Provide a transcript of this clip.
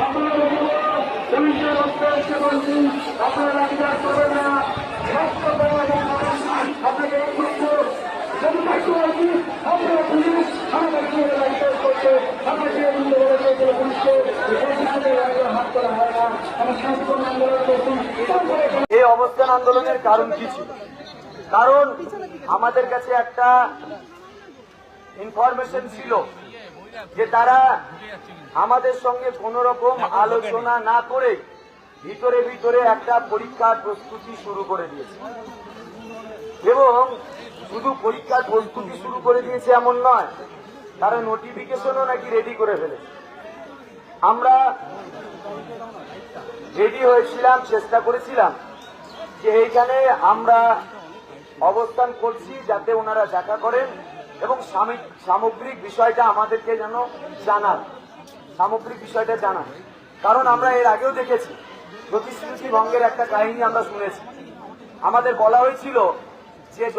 আপনারা আপনারা রাজগার করবেন না এই অবস্থান আন্দোলনের কারণ কি ছিল? কারণ আমাদের কাছে একটা ইনফরমেশন ছিল যে তারা আমাদের সঙ্গে কোন রকম আলোচনা না করে ভিতরে ভিতরে একটা পরীক্ষার প্রস্তুতি শুরু করে দিয়েছে। এবং শুধু পরীক্ষার প্রস্তুতি শুরু করে দিয়েছে এমন নয়, তারা নোটিফিকেশনও নাকি রেডি করে ফেলেছে। আমরা রেডি হয়েছিলাম, চেষ্টা করেছিলাম যে এইখানে আমরা অবস্থান করছি যাতে ওনারা দেখা করেন এবং সামি- সামগ্রিক বিষয়টা আমাদেরকে যেন জানান। সামগ্রিক বিষয়টা জানান। কারণ আমরা এর আগেও দেখেছি, প্রতিশ্রুতি ভঙ্গের একটা কাহিনী আমরা শুনেছি। আমাদের বলা হয়েছিল যে